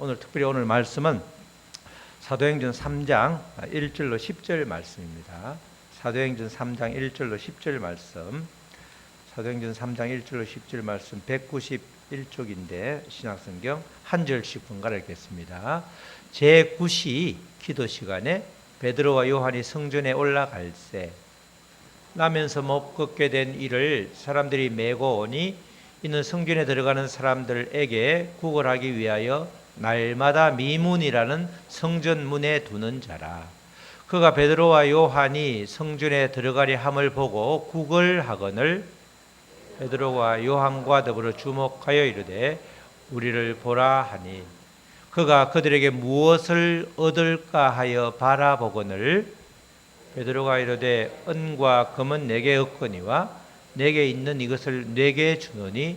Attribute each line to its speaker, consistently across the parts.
Speaker 1: 오늘 특별히 오늘 말씀은 사도행전 3장 1절로 10절 말씀입니다. 사도행전 3장 1절로 10절 말씀. 사도행전 3장 1절로 10절 말씀 191쪽인데 신약성경 한 절씩 분갈아 읽겠습니다. 제 9시 기도 시간에 베드로와 요한이 성전에 올라갈새 나면서 못 걷게 된 이를 사람들이 메고 오니 이는 성전에 들어가는 사람들에게 구걸하기 위하여 날마다 미문이라는 성전 문에 두는 자라. 그가 베드로와 요한이 성전에 들어가리 함을 보고 구걸하거늘 베드로와 요한과 더불어 주목하여 이르되 우리를 보라 하니 그가 그들에게 무엇을 얻을까 하여 바라보거늘 베드로가 이르되 은과 금은 내게 없거니와 내게 있는 이것을 내게 주노니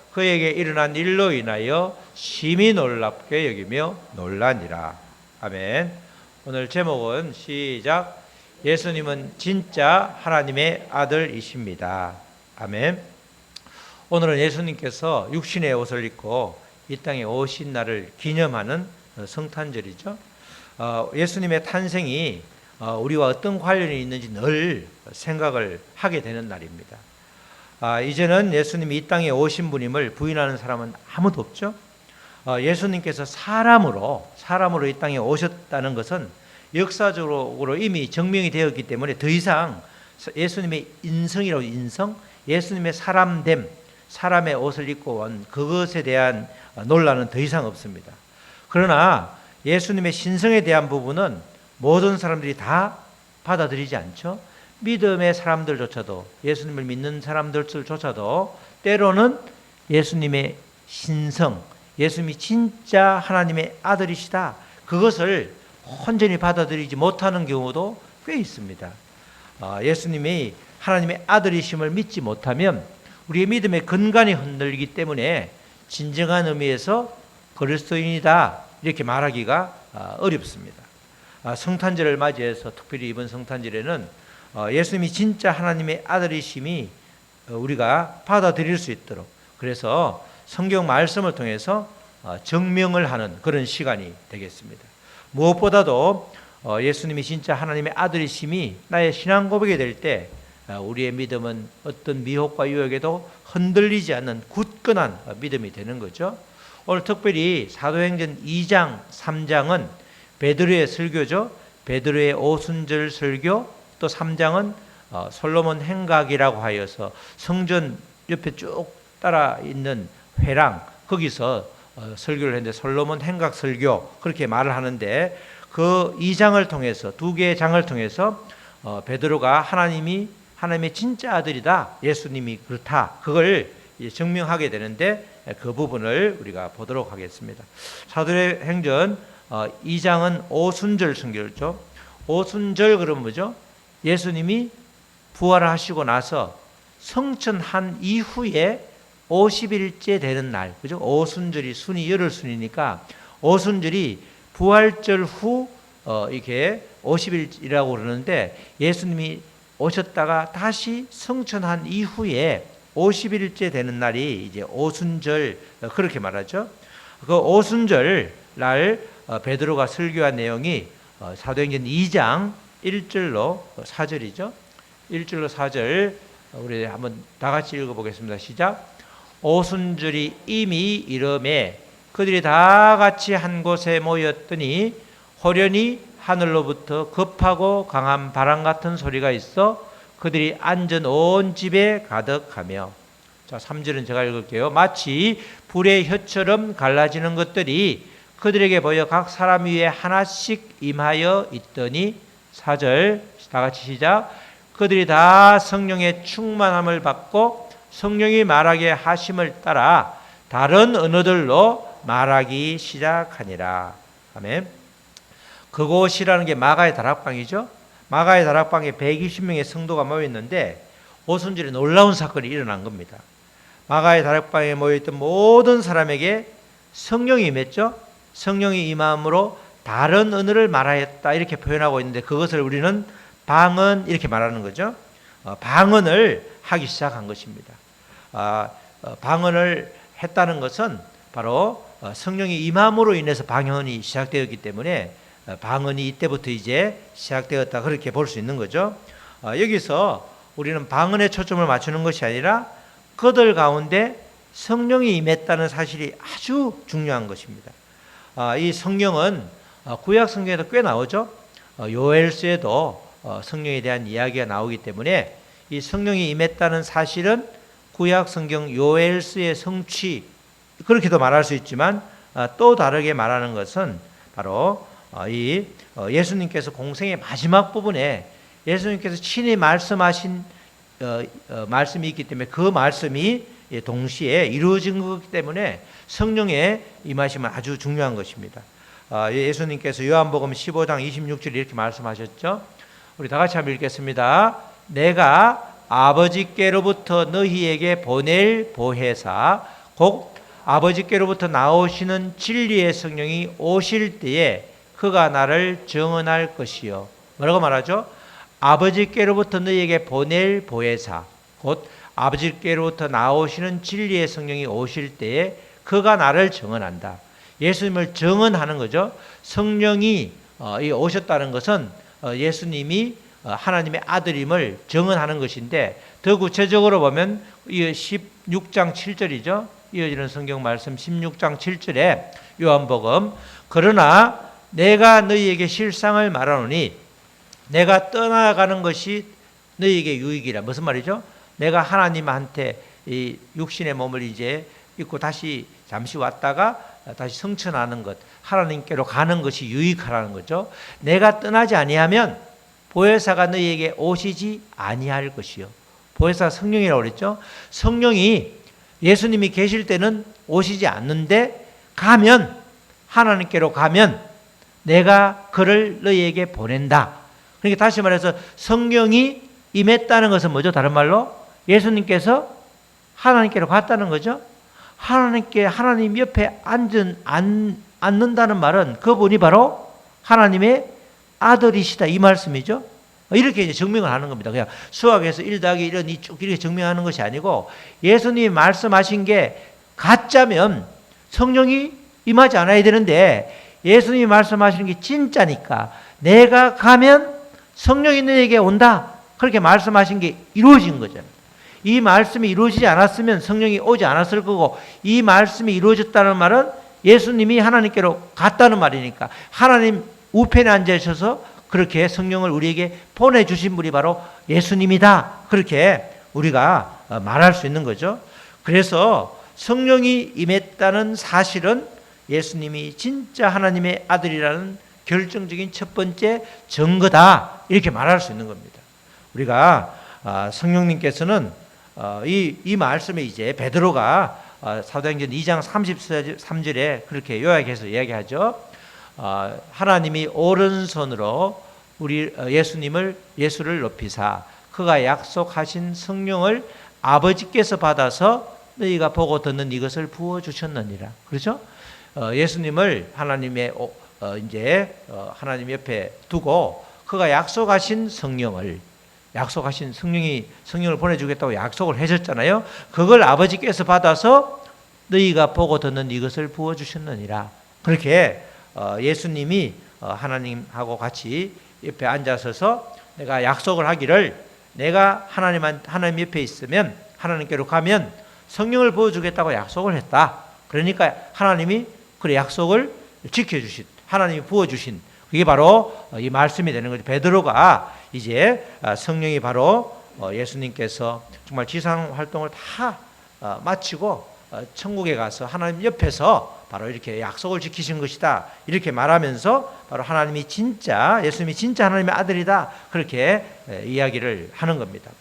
Speaker 1: 그에게 일어난 일로 인하여 심히 놀랍게 여기며 놀라니라. 아멘. 오늘 제목은 시작. 예수님은 진짜 하나님의 아들이십니다. 아멘. 오늘은 예수님께서 육신의 옷을 입고 이 땅에 오신 날을 기념하는 성탄절이죠. 어, 예수님의 탄생이 어, 우리와 어떤 관련이 있는지 늘 생각을 하게 되는 날입니다. 아, 이제는 예수님이 이 땅에 오신 분임을 부인하는 사람은 아무도 없죠. 어, 예수님께서 사람으로 사람으로 이 땅에 오셨다는 것은 역사적으로 이미 증명이 되었기 때문에 더 이상 예수님의 인성이라고 인성, 예수님의 사람됨, 사람의 옷을 입고 온 그것에 대한 논란은 더 이상 없습니다. 그러나 예수님의 신성에 대한 부분은 모든 사람들이 다 받아들이지 않죠. 믿음의 사람들조차도 예수님을 믿는 사람들조차도 때로는 예수님의 신성, 예수님이 진짜 하나님의 아들이시다. 그것을 온전히 받아들이지 못하는 경우도 꽤 있습니다. 예수님이 하나님의 아들이심을 믿지 못하면 우리의 믿음의 근간이 흔들리기 때문에 진정한 의미에서 그리스도인이다 이렇게 말하기가 어렵습니다. 아, 성탄절을 맞이해서 특별히 이번 성탄절에는 어, 예수님이 진짜 하나님의 아들이심이 어, 우리가 받아들일 수 있도록 그래서 성경 말씀을 통해서 어, 증명을 하는 그런 시간이 되겠습니다. 무엇보다도 예수님이 진짜 하나님의 아들이심이 나의 신앙 고백이 될 때 우리의 믿음은 어떤 미혹과 유혹에도 흔들리지 않는 굳건한 믿음이 되는 거죠. 오늘 특별히 사도행전 2장, 3장은 베드로의 설교죠. 베드로의 오순절 설교 또 3장은 어, 솔로몬 행각이라고 하여서 성전 옆에 쭉 따라 있는 회랑 거기서 어, 설교를 했는데 솔로몬 행각 설교 그렇게 말을 하는데 그 2장을 통해서 두 개의 장을 통해서 어, 베드로가 하나님이 하나님의 진짜 아들이다 예수님이 그렇다 그걸 증명하게 되는데 그 부분을 우리가 보도록 하겠습니다. 사도의 행전 2장은 어, 오순절 성결죠. 오순절 그러면 뭐죠? 예수님이 부활하시고 나서 성천한 이후에 50일째 되는 날, 그죠? 오순절이 순이 열흘 순이니까 오순절이 부활절 후 어, 이게 50일이라고 그러는데 예수님이 오셨다가 다시 성천한 이후에 50일째 되는 날이 이제 오순절 어, 그렇게 말하죠. 그 오순절 날 어, 베드로가 설교한 내용이 어, 사도행전 2장 1절로 4절이죠. 1절로 4절 우리 한번 다 같이 읽어 보겠습니다. 시작. 오순절이 이미 이름에 그들이 다 같이 한 곳에 모였더니 호련히 하늘로부터 급하고 강한 바람 같은 소리가 있어 그들이 앉은 온 집에 가득하며 자 3절은 제가 읽을게요. 마치 불의 혀처럼 갈라지는 것들이 그들에게 보여 각 사람 위에 하나씩 임하여 있더니 사절 다 같이 시작 그들이 다 성령의 충만함을 받고 성령이 말하게 하심을 따라 다른 언어들로 말하기 시작하니라. 아멘. 그곳이라는 게 마가의 다락방이죠. 마가의 다락방에 120명의 성도가 모여 있는데 오순절에 놀라운 사건이 일어난 겁니다. 마가의 다락방에 모여 있던 모든 사람에게 성령이 임했죠. 성령이 임함으로 다른 언어를 말하였다 이렇게 표현하고 있는데 그것을 우리는 방언 이렇게 말하는 거죠. 어, 방언을 하기 시작한 것입니다. 아, 어, 방언을 했다는 것은 바로 어, 성령이 임함으로 인해서 방언이 시작되었기 때문에 어, 방언이 이때부터 이제 시작되었다 그렇게 볼 수 있는 거죠. 어, 여기서 우리는 방언에 초점을 맞추는 것이 아니라 그들 가운데 성령이 임했다는 사실이 아주 중요한 것입니다. 아, 이 성령은 어, 구약 성경에도 꽤 나오죠. 어, 요엘서에도 어, 성령에 대한 이야기가 나오기 때문에 이 성령이 임했다는 사실은 구약 성경 요엘서의 성취 그렇게도 말할 수 있지만 어, 또 다르게 말하는 것은 바로 어, 이 어, 예수님께서 공생의 마지막 부분에 예수님께서 친히 말씀하신 어, 어, 말씀이 있기 때문에 그 말씀이 예, 동시에 이루어진 거기 때문에 성령의 임하심은 아주 중요한 것입니다. 아, 예수님께서 요한복음 15장 26절 이렇게 말씀하셨죠. 우리 다 같이 한번 읽겠습니다. 내가 아버지께로부터 너희에게 보낼 보혜사 곧 아버지께로부터 나오시는 진리의 성령이 오실 때에 그가 나를 증언할 것이요. 뭐라고 말하죠? 아버지께로부터 너희에게 보낼 보혜사 곧 아버지께로부터 나오시는 진리의 성령이 오실 때에 그가 나를 증언한다. 예수님을 증언하는 거죠. 성령이 어, 오셨다는 것은 어, 예수님이 어, 하나님의 아들임을 증언하는 것인데 더 구체적으로 보면 이 16장 7절이죠. 이어지는 성경 말씀 16장 7절에 요한복음 그러나 내가 너희에게 실상을 말하노니 내가 떠나가는 것이 너희에게 유익이라 무슨 말이죠? 내가 하나님한테 이 육신의 몸을 이제 입고 다시 잠시 왔다가 다시 성천하는 것 하나님께로 가는 것이 유익하라는 거죠. 내가 떠나지 아니하면 보혜사가 너희에게 오시지 아니할 것이요. 보혜사 성령이라고 그랬죠. 성령이 예수님이 계실 때는 오시지 않는데 가면 하나님께로 가면 내가 그를 너희에게 보낸다. 그러니까 다시 말해서 성령이 임했다는 것은 뭐죠? 다른 말로 예수님께서 하나님께로 갔다는 거죠. 하나님께 하나님 옆에 앉은 안, 앉는다는 말은 그분이 바로 하나님의 아들이시다 이 말씀이죠. 이렇게 이제 증명을 하는 겁니다. 그냥 수학에서 1 더하기 1은 이쭉 이렇게 증명하는 것이 아니고 예수님이 말씀하신 게 가짜면 성령이 임하지 않아야 되는데 예수님이 말씀하시는 게 진짜니까 내가 가면 성령이 너에게 온다. 그렇게 말씀하신 게 이루어진 거잖아요. 이 말씀이 이루어지지 않았으면 성령이 오지 않았을 거고 이 말씀이 이루어졌다는 말은 예수님이 하나님께로 갔다는 말이니까 하나님 우편에 있어서 그렇게 성령을 우리에게 보내주신 분이 바로 예수님이다. 그렇게 우리가 어, 말할 수 있는 거죠. 그래서 성령이 임했다는 사실은 예수님이 진짜 하나님의 아들이라는 결정적인 첫 번째 증거다. 이렇게 말할 수 있는 겁니다. 우리가 아, 성령님께서는 어, 이, 이 말씀에 이제 베드로가 어, 사도행전 2장 33절에 그렇게 요약해서 이야기하죠. 어, 하나님이 오른손으로 우리 예수님을 예수를 높이사 그가 약속하신 성령을 아버지께서 받아서 너희가 보고 듣는 이것을 부어 주셨느니라. 그렇죠? 예수님을 하나님의 이제 하나님 옆에 두고 그가 약속하신 성령을 약속하신 성령이 성령을 보내주겠다고 약속을 해줬잖아요. 그걸 아버지께서 받아서 너희가 보고 듣는 이것을 부어 주셨느니라. 그렇게 어, 예수님이 어, 하나님하고 같이 옆에 앉아서서 내가 약속을 하기를 내가 하나님 하나님 옆에 있으면 하나님께로 가면 성령을 부어주겠다고 약속을 했다. 그러니까 하나님이 그 약속을 지켜 주신 하나님이 부어 주신 그게 바로 이 말씀이 되는 거죠. 베드로가 이제 아, 성령이 바로 어, 예수님께서 정말 지상 활동을 다 어, 마치고 어, 천국에 가서 하나님 옆에서 바로 이렇게 약속을 지키신 것이다. 이렇게 말하면서 바로 하나님이 진짜 예수님이 진짜 하나님의 아들이다. 그렇게 이야기를 하는 겁니다.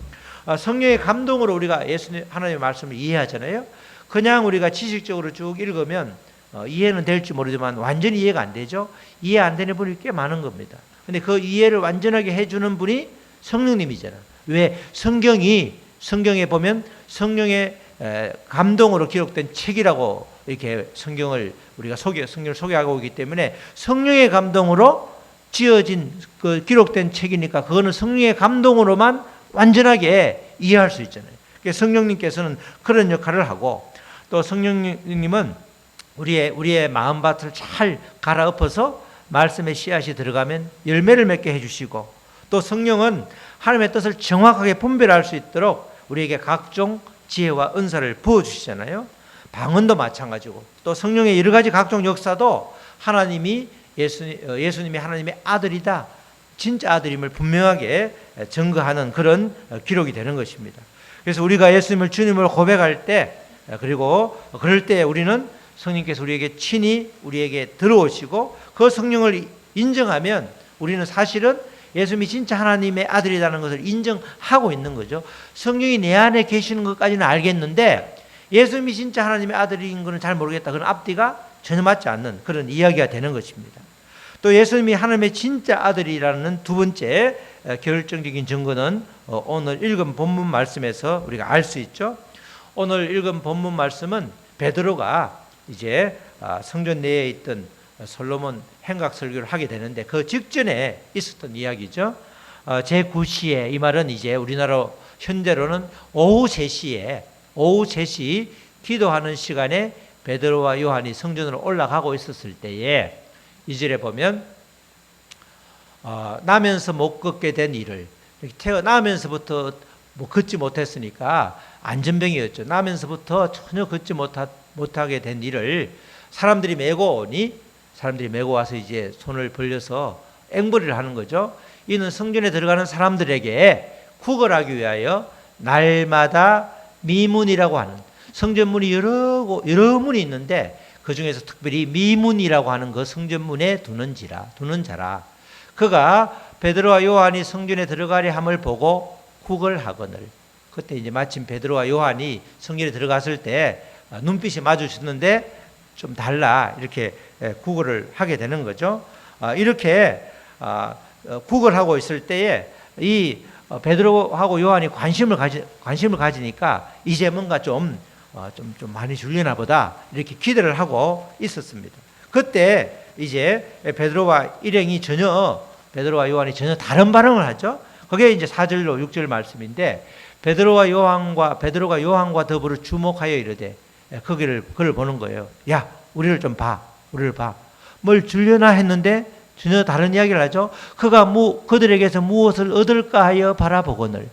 Speaker 1: 성령의 감동으로 우리가 예수님 하나님의 말씀을 이해하잖아요. 그냥 우리가 지식적으로 쭉 읽으면 어, 이해는 될지 모르지만 완전히 이해가 안 되죠. 이해 안 되는 분이 꽤 많은 겁니다. 근데 그 이해를 완전하게 해주는 분이 성령님이잖아. 왜 성경이 성경에 보면 성령의 에, 감동으로 기록된 책이라고 이렇게 성경을 우리가 소개 성경을 소개하고 있기 때문에 성령의 감동으로 지어진 그 기록된 책이니까 그거는 성령의 감동으로만 완전하게 이해할 수 있잖아요. 성령님께서는 그런 역할을 하고 또 성령님은 우리의 우리의 마음밭을 잘 갈아엎어서 말씀의 씨앗이 들어가면 열매를 맺게 해주시고 또 성령은 하나님의 뜻을 정확하게 분별할 수 있도록 우리에게 각종 지혜와 은사를 부어 주시잖아요. 방언도 마찬가지고 또 성령의 여러 가지 각종 역사도 하나님이 예수 예수님이 하나님의 아들이다. 진짜 아들임을 분명하게 증거하는 그런 기록이 되는 것입니다. 그래서 우리가 예수님을 주님을 고백할 때 그리고 그럴 때 우리는 성령께서 우리에게 친히 우리에게 들어오시고 그 성령을 인정하면 우리는 사실은 예수님이 진짜 하나님의 아들이라는 것을 인정하고 있는 거죠. 성령이 내 안에 계시는 것까지는 알겠는데 예수님이 진짜 하나님의 아들인 것은 잘 모르겠다. 그런 앞뒤가 전혀 맞지 않는 그런 이야기가 되는 것입니다. 또 예수님이 하나님의 진짜 아들이라는 두 번째 결정적인 증거는 어, 오늘 읽은 본문 말씀에서 우리가 알 수 있죠. 오늘 읽은 본문 말씀은 베드로가 이제 아, 성전 내에 있던 솔로몬 행각 설교를 하게 되는데 그 직전에 있었던 이야기죠. 어, 제 9시에 이 말은 이제 우리나라 현재로는 오후 3시에 오후 3시 기도하는 시간에 베드로와 요한이 성전으로 올라가고 있었을 때에 이절에 보면 어, 나면서 못 걷게 된 일을 태어나면서부터 뭐 걷지 못했으니까 안전병이었죠. 나면서부터 전혀 걷지 못하, 못하게 된 일을 사람들이 메고 오니 사람들이 메고 와서 이제 손을 벌려서 앵벌이를 하는 거죠. 이는 성전에 들어가는 사람들에게 구걸하기 위하여 날마다 미문이라고 하는 성전문이 여러 여러 문이 있는데 그 중에서 특별히 미문이라고 하는 그 성전문에 두는지라 두는 자라 그가 베드로와 요한이 성전에 들어가려 함을 보고 구걸하거늘 그때 이제 마침 베드로와 요한이 성전에 들어갔을 때 눈빛이 마주쳤는데 좀 달라 이렇게 구걸을 하게 되는 거죠. 아, 이렇게 아, 어, 구걸하고 있을 때에 이 어, 베드로하고 요한이 관심을 가지 관심을 가지니까 이제 뭔가 좀 어, 좀, 좀 많이 줄려나 보다 이렇게 기대를 하고 있었습니다. 그때 이제 베드로와 일행이 전혀 베드로와 요한이 전혀 다른 반응을 하죠. 그게 이제 4절로 6절 말씀인데 베드로와 요한과 베드로가 요한과 더불어 주목하여 이르되 거기를 그를 보는 거예요. 야, 우리를 좀 봐. 우리를 봐. 뭘 줄려나 했는데 전혀 다른 이야기를 하죠. 그가 무, 그들에게서 무엇을 얻을까 하여 바라보거늘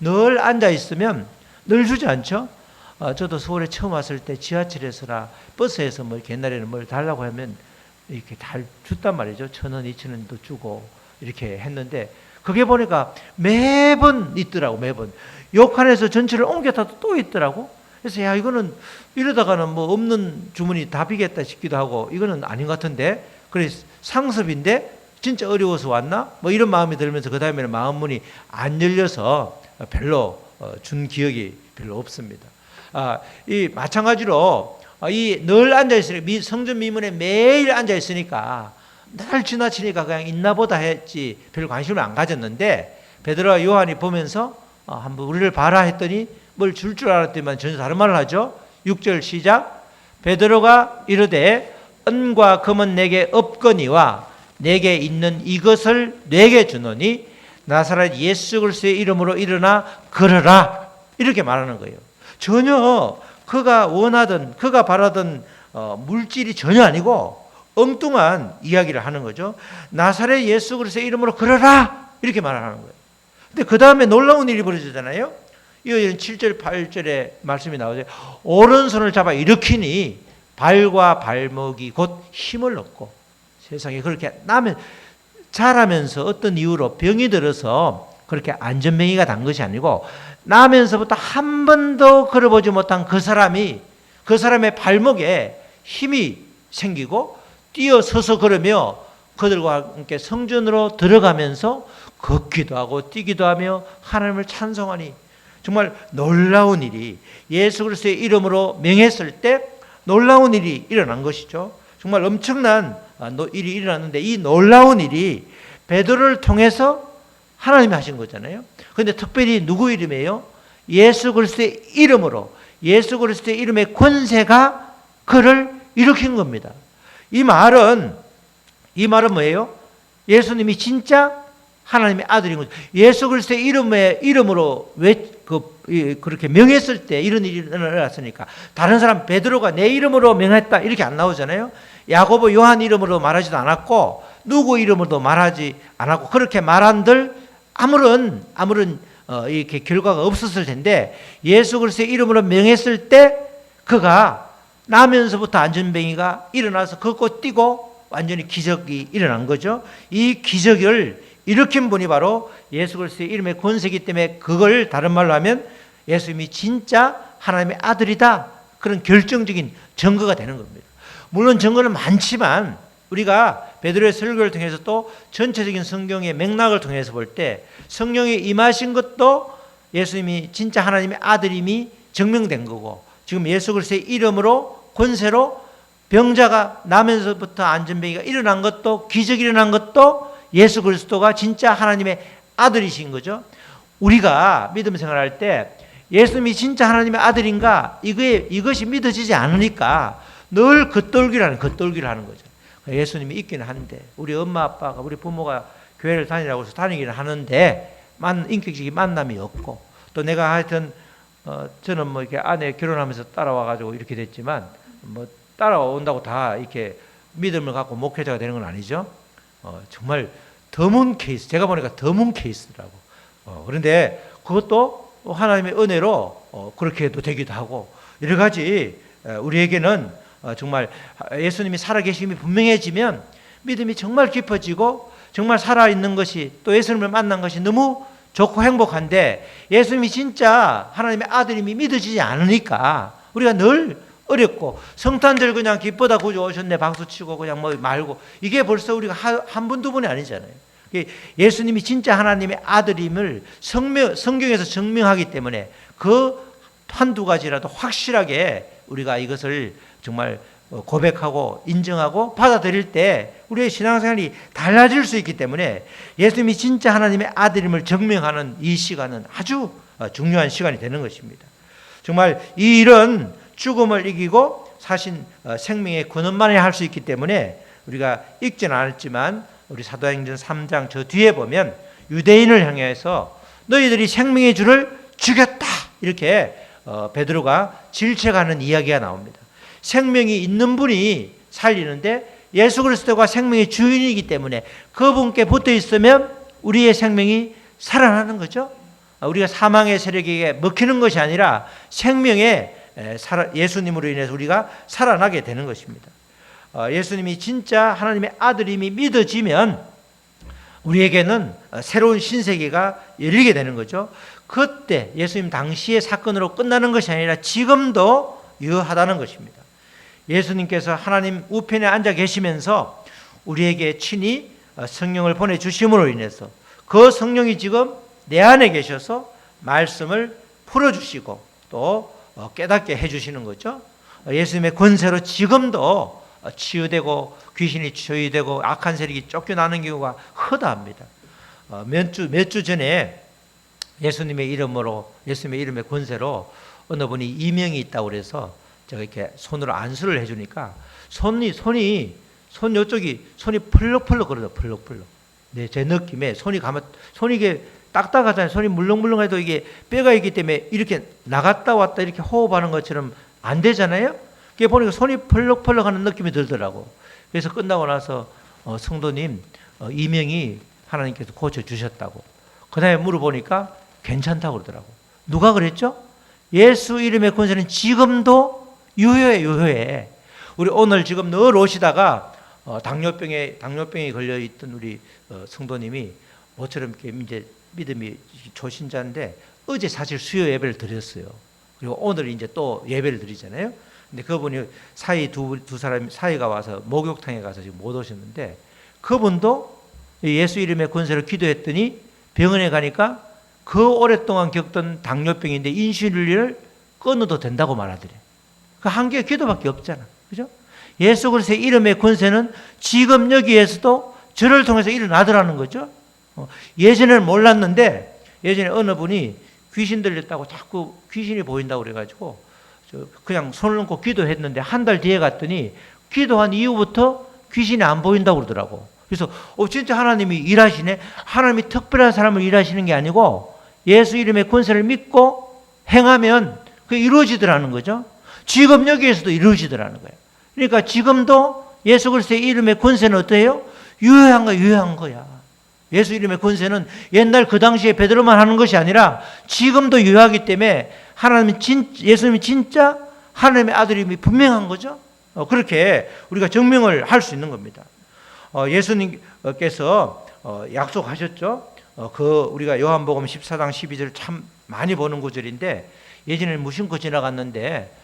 Speaker 1: 늘 앉아 있으면 늘 주지 않죠. 어, 저도 서울에 처음 왔을 때 지하철에서나 버스에서 뭐 옛날에는 뭘 달라고 하면 이렇게 달 줬단 말이죠. 천 원, 이천 원도 주고 이렇게 했는데 그게 보니까 매번 있더라고 매번 욕한에서 전체를 옮겼다도 또 있더라고. 그래서 야 이거는 이러다가는 뭐 없는 주문이 답이겠다 싶기도 하고 이거는 아닌 것 같은데 그래 상습인데 진짜 어려워서 왔나? 뭐 이런 마음이 들면서 그 다음에는 마음 문이 안 열려서 별로 어, 준 기억이 별로 없습니다. 아, 이 마찬가지로 아, 이늘 앉아 있으니까 성전 미문에 매일 앉아 있으니까 날 지나치니까 그냥 있나보다 했지 별 관심을 안 가졌는데 베드로와 요한이 보면서 어, 한번 우리를 봐라 했더니 뭘줄줄 알았더니만 전혀 다른 말을 하죠. 6절 시작. 베드로가 이르되 은과 금은 내게 없거니와 내게 있는 이것을 내게 주노니 나사렛 예수 그리스도의 이름으로 일어나 걸어라 이렇게 말하는 거예요. 전혀 그가 원하던 그가 바라던 어, 물질이 전혀 아니고 엉뚱한 이야기를 하는 거죠. 나사렛 예수 그리스도의 이름으로 걸어라 이렇게 말하는 거예요. 근데 그 다음에 놀라운 일이 벌어지잖아요. 이어지는 7절 8절에 말씀이 나오죠. 오른손을 잡아 일으키니 발과 발목이 곧 힘을 얻고 세상에 그렇게 나면 자라면서 어떤 이유로 병이 들어서 그렇게 안전병이가 단 것이 아니고 나면서부터 한 번도 걸어보지 못한 그 사람이 그 사람의 발목에 힘이 생기고 뛰어서서 걸으며 그들과 함께 성전으로 들어가면서 걷기도 하고 뛰기도 하며 하나님을 찬송하니 정말 놀라운 일이 예수 그리스도의 이름으로 명했을 때 놀라운 일이 일어난 것이죠. 정말 엄청난 아, 노- 일이 일어났는데 이 놀라운 일이 베드로를 통해서 하나님이 하신 거잖아요. 그런데 특별히 누구 이름이에요? 예수 그리스도의 이름으로 예수 그리스도의 이름의 권세가 그를 일으킨 겁니다. 이 말은 이 말은 뭐예요? 예수님이 진짜 하나님의 아들인 거죠. 예수 그리스도의 이름에 이름으로 왜 그 그렇게 명했을 때 이런 일이 일어났으니까 다른 사람 베드로가 내 이름으로 명했다 이렇게 안 나오잖아요. 야고보 요한 이름으로 말하지도 않았고 누구 이름으로도 말하지 않았고 그렇게 말한들 아무런 아무런 어, 이렇게 결과가 없었을 텐데 예수 그리스도의 이름으로 명했을 때 그가 나면서부터 안전뱅이가 일어나서 걷고 뛰고 완전히 기적이 일어난 거죠. 이 기적을 일으킨 분이 바로 예수 그리스도의 이름의 권세기 때문에 그걸 다른 말로 하면 예수님이 진짜 하나님의 아들이다. 그런 결정적인 증거가 되는 겁니다. 물론 증거는 많지만 우리가 베드로의 설교를 통해서 또 전체적인 성경의 맥락을 통해서 볼 때 성령이 임하신 것도 예수님이 진짜 하나님의 아들임이 증명된 거고 지금 예수 그리스도의 이름으로 권세로 병자가 나면서부터 안전뱅이가 일어난 것도 기적이 일어난 것도 예수 그리스도가 진짜 하나님의 아들이신 거죠. 우리가 믿음 생활할 때 예수님이 진짜 하나님의 아들인가 이거에 이것이 믿어지지 않으니까 늘 겉돌기를 하는 겉돌기를 하는 거죠. 예수님이 있기는 한데 우리 엄마 아빠가 우리 부모가 교회를 다니라고 해서 다니기는 하는데 만 인격적인 만남이 없고 또 내가 하여튼 어, 저는 뭐 이렇게 아내 결혼하면서 따라와 가지고 이렇게 됐지만 뭐 따라온다고 다 이렇게 믿음을 갖고 목회자가 되는 건 아니죠. 어, 정말 드문 케이스. 제가 보니까 드문 케이스더라고. 어, 그런데 그것도 하나님의 은혜로 어, 그렇게 도 되기도 하고 여러 가지 에, 우리에게는 어, 정말 예수님이 살아계심이 분명해지면 믿음이 정말 깊어지고 정말 살아있는 것이 또 예수님을 만난 것이 너무 좋고 행복한데 예수님이 진짜 하나님의 아들임이 믿어지지 않으니까 우리가 늘 어렵고 성탄절 그냥 기쁘다 구주 오셨네 박수 치고 그냥 뭐 말고 이게 벌써 우리가 한분두 분이 아니잖아요. 예수님이 진짜 하나님의 아들임을 성명, 성경에서 증명하기 때문에 그 한두 가지라도 확실하게 우리가 이것을 정말 고백하고 인정하고 받아들일 때 우리의 신앙생활이 달라질 수 있기 때문에 예수님이 진짜 하나님의 아들임을 증명하는 이 시간은 아주 중요한 시간이 되는 것입니다. 정말 이 일은 죽음을 이기고 사신 생명의 근원만에 할수 있기 때문에 우리가 읽지는 않았지만 우리 사도행전 3장 저 뒤에 보면 유대인을 향해서 너희들이 생명의 주를 죽였다 이렇게 베드로가 질책하는 이야기가 나옵니다. 생명이 있는 분이 살리는데 예수 그리스도가 생명의 주인이기 때문에 그분께 붙어 있으면 우리의 생명이 살아나는 거죠. 우리가 사망의 세력에게 먹히는 것이 아니라 생명의 예수님으로 인해서 우리가 살아나게 되는 것입니다. 예수님이 진짜 하나님의 아들임이 믿어지면 우리에게는 새로운 신세계가 열리게 되는 거죠. 그때 예수님 당시의 사건으로 끝나는 것이 아니라 지금도 유효하다는 것입니다. 예수님께서 하나님 우편에 앉아 계시면서 우리에게 친히 성령을 보내 주심으로 인해서 그 성령이 지금 내 안에 계셔서 말씀을 풀어 주시고 또 깨닫게 해주시는 거죠. 예수님의 권세로 지금도 치유되고 귀신이 치유되고 악한 세력이 쫓겨나는 경우가 허다합니다. 몇 주 몇 주 전에 예수님의 이름으로 예수님의 이름의 권세로 어느 분이 이명이 있다고 그래서 제가 이렇게 손으로 안수를 해주니까 손이 손이 손 요쪽이 손이 펄럭펄럭 그러죠 펄럭펄럭. 네, 제 느낌에 손이 가면 손이 이게 딱딱하잖아요. 손이 물렁물렁해도 이게 뼈가 있기 때문에 이렇게 나갔다 왔다 이렇게 호흡하는 것처럼 안 되잖아요. 그게 보니까 손이 펄럭펄럭하는 느낌이 들더라고. 그래서 끝나고 나서 어, 성도님 어, 이명이 하나님께서 고쳐 주셨다고. 그다음에 물어보니까 괜찮다고 그러더라고. 누가 그랬죠? 예수 이름의 권세는 지금도 유효해 유효해. 우리 오늘 지금 늘 오시다가 어, 당뇨병에 당뇨병에 걸려 있던 우리 어, 성도님이 모처럼 이렇게 이제 믿음이 초신자인데 어제 사실 수요 예배를 드렸어요. 그리고 오늘 이제 또 예배를 드리잖아요. 근데 그분이 사이 두, 두 사람 사이가 와서 목욕탕에 가서 지금 못 오셨는데 그분도 예수 이름의 권세로 기도했더니 병원에 가니까 그 오랫동안 겪던 당뇨병인데 인슐린을 끊어도 된다고 말하더래. 그한 개의 기도밖에 없잖아. 그죠? 예수 그리스도의 이름의 권세는 지금 여기에서도 저를 통해서 일어나더라는 거죠. 어, 예전에는 몰랐는데 예전에 어느 분이 귀신 들렸다고 자꾸 귀신이 보인다고 그래가지고 저 그냥 손을 얹고 기도했는데 한 달 뒤에 갔더니 기도한 이후부터 귀신이 안 보인다고 그러더라고. 그래서 어 진짜 하나님이 일하시네. 하나님이 특별한 사람을 일하시는 게 아니고 예수 이름의 권세를 믿고 행하면 그 이루어지더라는 거죠. 지금 여기에서도 이루어지더라는 거예요. 그러니까 지금도 예수 그리스도의 이름의 권세는 어때요? 유효한 거 유효한 거야. 예수 이름의 권세는 옛날 그 당시에 베드로만 하는 것이 아니라 지금도 유효하기 때문에 하나님이 진 예수님이 진짜 하나님의 아들임이 분명한 거죠. 어, 그렇게 우리가 증명을 할 수 있는 겁니다. 어, 예수님께서 어, 약속하셨죠. 어, 그 우리가 요한복음 14장 12절 참 많이 보는 구절인데 예전에는 무심코 지나갔는데 어,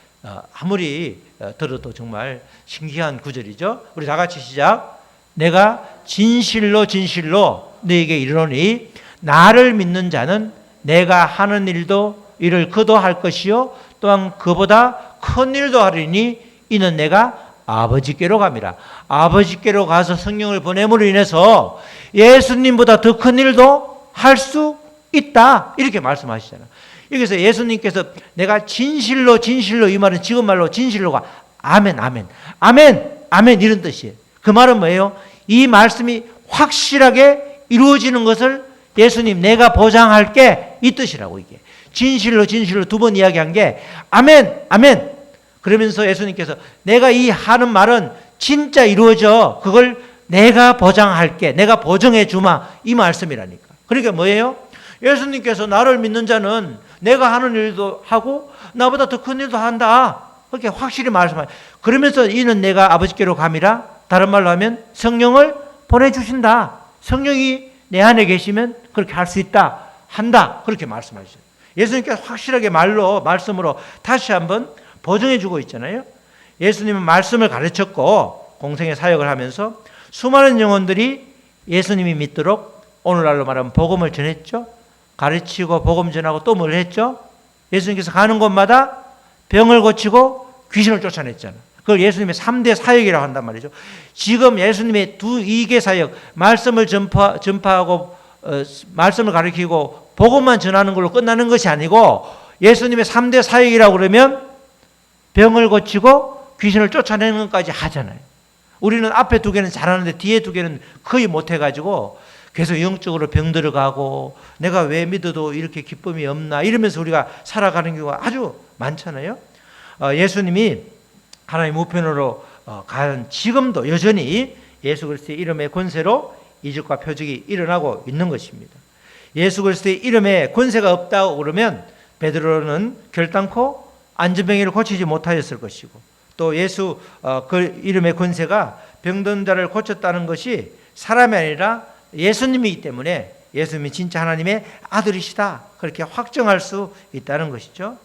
Speaker 1: 아무리 어, 들어도 정말 신기한 구절이죠. 우리 다 같이 시작. 내가 진실로 진실로 너에게 이르노니 나를 믿는 자는 내가 하는 일도 이를 그도 할 것이요 또한 그보다 큰 일도 하리니 이는 내가 아버지께로 갑니다. 아버지께로 가서 성령을 보냄으로 인해서 예수님보다 더 큰 일도 할 수 있다. 이렇게 말씀하시잖아요. 여기서 예수님께서 내가 진실로 진실로 이 말은 지금 말로 진실로가. 아멘 아멘. 아멘 아멘 이런 뜻이에요. 그 말은 뭐예요? 이 말씀이 확실하게 이루어지는 것을 예수님 내가 보장할게 이 뜻이라고 이게. 진실로 진실로 두 번 이야기한 게 아멘 아멘. 그러면서 예수님께서 내가 이 하는 말은 진짜 이루어져. 그걸 내가 보장할게. 내가 보증해 주마. 이 말씀이라니까. 그러니까 뭐예요? 예수님께서 나를 믿는 자는 내가 하는 일도 하고 나보다 더 큰 일도 한다. 그렇게 확실히 말씀하요 그러면서 이는 내가 아버지께로 감이라 다른 말로 하면 성령을 보내주신다. 성령이 내 안에 계시면 그렇게 할 수 있다. 한다. 그렇게 말씀하시죠. 예수님께서 확실하게 말로, 말씀으로 다시 한번 보증해 주고 있잖아요. 예수님은 말씀을 가르쳤고 공생의 사역을 하면서 수많은 영혼들이 예수님이 믿도록 오늘날로 말하면 복음을 전했죠. 가르치고 복음 전하고 또 뭘 했죠? 예수님께서 가는 곳마다 병을 고치고 귀신을 쫓아냈잖아. 그걸 예수님의 3대 사역이라고 한단 말이죠. 지금 예수님의 두 이계 사역, 말씀을 전파, 전파하고 어, 말씀을 가르치고 복음만 전하는 걸로 끝나는 것이 아니고 예수님의 3대 사역이라고 그러면 병을 고치고 귀신을 쫓아내는 것까지 하잖아요. 우리는 앞에 두 개는 잘하는데 뒤에 두 개는 거의 못해가지고 계속 영적으로 병들어가고 내가 왜 믿어도 이렇게 기쁨이 없나 이러면서 우리가 살아가는 경우가 아주 많잖아요. 어, 예수님이 하나님 우편으로 어, 간 지금도 여전히 예수 그리스도의 이름의 권세로 이적과 표적이 일어나고 있는 것입니다. 예수 그리스도의 이름에 권세가 없다고 그러면 베드로는 결단코 안전병이를 고치지 못하였을 것이고 또 예수 어, 그 이름의 권세가 병든 자를 고쳤다는 것이 사람이 아니라 예수님이기 때문에 예수님이 진짜 하나님의 아들이시다. 그렇게 확정할 수 있다는 것이죠.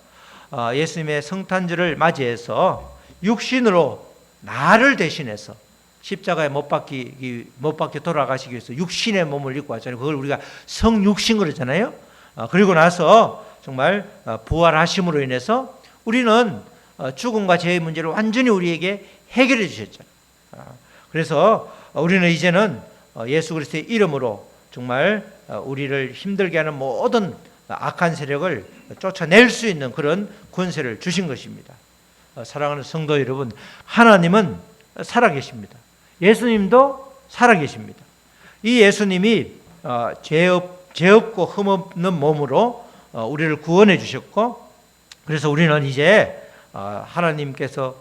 Speaker 1: 어, 예수님의 성탄절을 맞이해서 육신으로 나를 대신해서 십자가에 못 박기 못 박혀 돌아가시기 위해서 육신의 몸을 입고 왔잖아요. 그걸 우리가 성육신 그러잖아요. 어, 그리고 나서 정말 어, 부활하심으로 인해서 우리는 죽음과 죄의 문제를 완전히 우리에게 해결해 주셨잖아요. 그래서 우리는 이제는 예수 그리스도의 이름으로 정말 우리를 힘들게 하는 모든 악한 세력을 쫓아낼 수 있는 그런 권세를 주신 것입니다. 사랑하는 성도 여러분, 하나님은 살아계십니다. 예수님도 살아계십니다. 이 예수님이 죄, 없, 죄 없고 흠 없는 몸으로 우리를 구원해 주셨고, 그래서 우리는 이제 하나님께서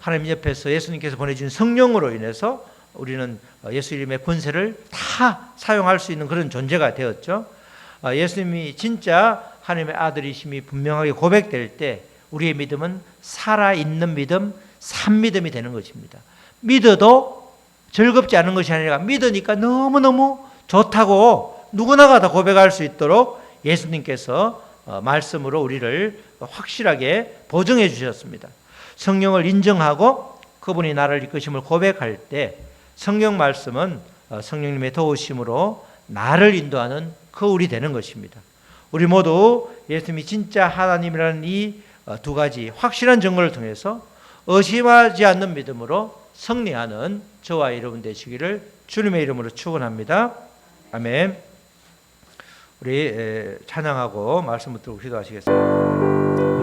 Speaker 1: 하나님 옆에서 예수님께서 보내준 성령으로 인해서 우리는 예수 이름의 권세를 다 사용할 수 있는 그런 존재가 되었죠. 예수님이 진짜 하나님의 아들이심이 분명하게 고백될 때 우리의 믿음은 살아있는 믿음, 산 믿음이 되는 것입니다. 믿어도 즐겁지 않은 것이 아니라 믿으니까 너무너무 좋다고 누구나가 다 고백할 수 있도록 예수님께서 어, 말씀으로 우리를 확실하게 보증해 주셨습니다. 성령을 인정하고 그분이 나를 이끄심을 고백할 때 성경 말씀은 어, 성령님의 도우심으로 나를 인도하는 거울이 되는 것입니다. 우리 모두 예수님이 진짜 하나님이라는 이 어, 두 가지 확실한 증거를 통해서 의심하지 않는 믿음으로 승리하는 저와 여러분 되시기를 주님의 이름으로 축원합니다. 아멘. 우리 에, 찬양하고 말씀 붙들고 기도하시겠습니다.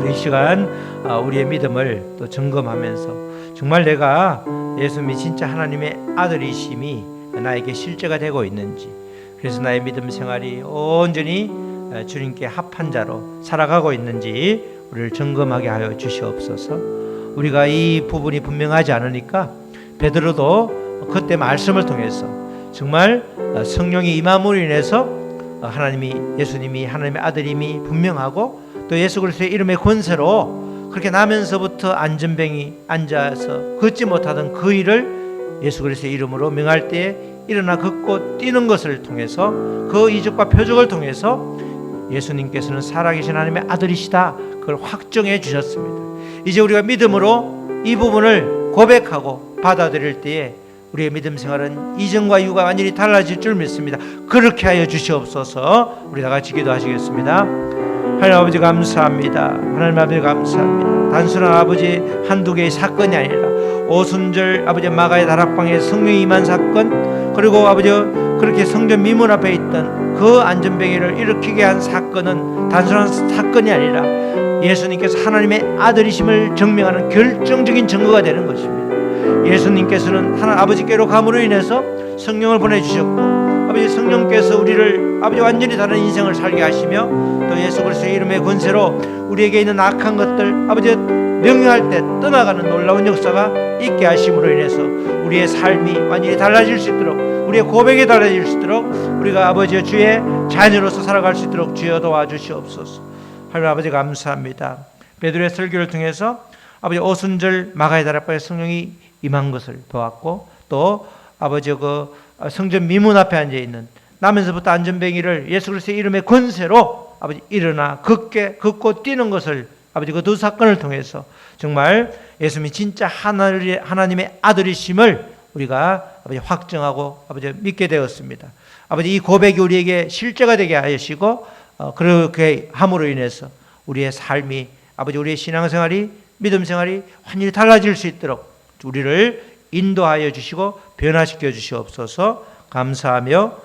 Speaker 1: 이 시간 아, 우리의 믿음을 또 점검하면서 정말 내가 예수님이 진짜 하나님의 아들이심이 나에게 실제가 되고 있는지 그래서 나의 믿음 생활이 온전히 에, 주님께 합한 자로 살아가고 있는지 우리를 점검하게 하여 주시옵소서. 우리가 이 부분이 분명하지 않으니까 베드로도 그때 말씀을 통해서 정말 어, 성령이 임함으로 인해서 어, 하나님이 예수님이 하나님의 아들임이 분명하고 또 예수 그리스도의 이름의 권세로 그렇게 나면서부터 안전뱅이 앉아서 걷지 못하던 그 일을 예수 그리스도의 이름으로 명할 때에 일어나 걷고 뛰는 것을 통해서 그 이적과 표적을 통해서 예수님께서는 살아계신 하나님의 아들이시다 그걸 확정해 주셨습니다. 이제 우리가 믿음으로 이 부분을 고백하고 받아들일 때에 우리의 믿음 생활은 이전과 이후가 완전히 달라질 줄 믿습니다. 그렇게 하여 주시옵소서. 우리 다 같이 기도하시겠습니다. 하나님 아버지 감사합니다. 하나님 아버지 감사합니다. 단순한 아버지 한두 개의 사건이 아니라 오순절 아버지 마가의 다락방에 성령이 임한 사건 그리고 아버지 그렇게 성전 미문 앞에 있던 그 안전뱅이를 일으키게 한 사건은 단순한 사건이 아니라 예수님께서 하나님의 아들이심을 증명하는 결정적인 증거가 되는 것입니다. 예수님께서는 하나 아버지께로 감으로 인해서 성령을 보내주셨고 아버지 성령께서 우리를 아버지 완전히 다른 인생을 살게 하시며 또 예수 그리스도의 이름의 권세로 우리에게 있는 악한 것들 아버지 명령할 때 떠나가는 놀라운 역사가 있게 하심으로 인해서 우리의 삶이 완전히 달라질 수 있도록 우리의 고백이 달라질 수 있도록 우리가 아버지 주의 자녀로서 살아갈 수 있도록 주여 도와주시옵소서. 하나님 아버지 감사합니다. 베드로의 설교를 통해서 아버지 오순절 마가의 다락방에 성령이 임한 것을 보았고 또 아버지 그 성전 미문 앞에 앉아 있는 나면서부터 안전뱅이를 예수 그리스도의 이름의 권세로 아버지 일어나 걷게 걷고 뛰는 것을 아버지 그 두 사건을 통해서 정말 예수님이 진짜 하나님의, 아들이심을 우리가 아버지 확정하고 아버지 믿게 되었습니다. 아버지 이 고백이 우리에게 실제가 되게 하시고 어, 그렇게 함으로 인해서 우리의 삶이 아버지 우리의 신앙생활이 믿음 생활이 완전히 달라질 수 있도록 우리를 인도하여 주시고 변화시켜 주시옵소서 감사하며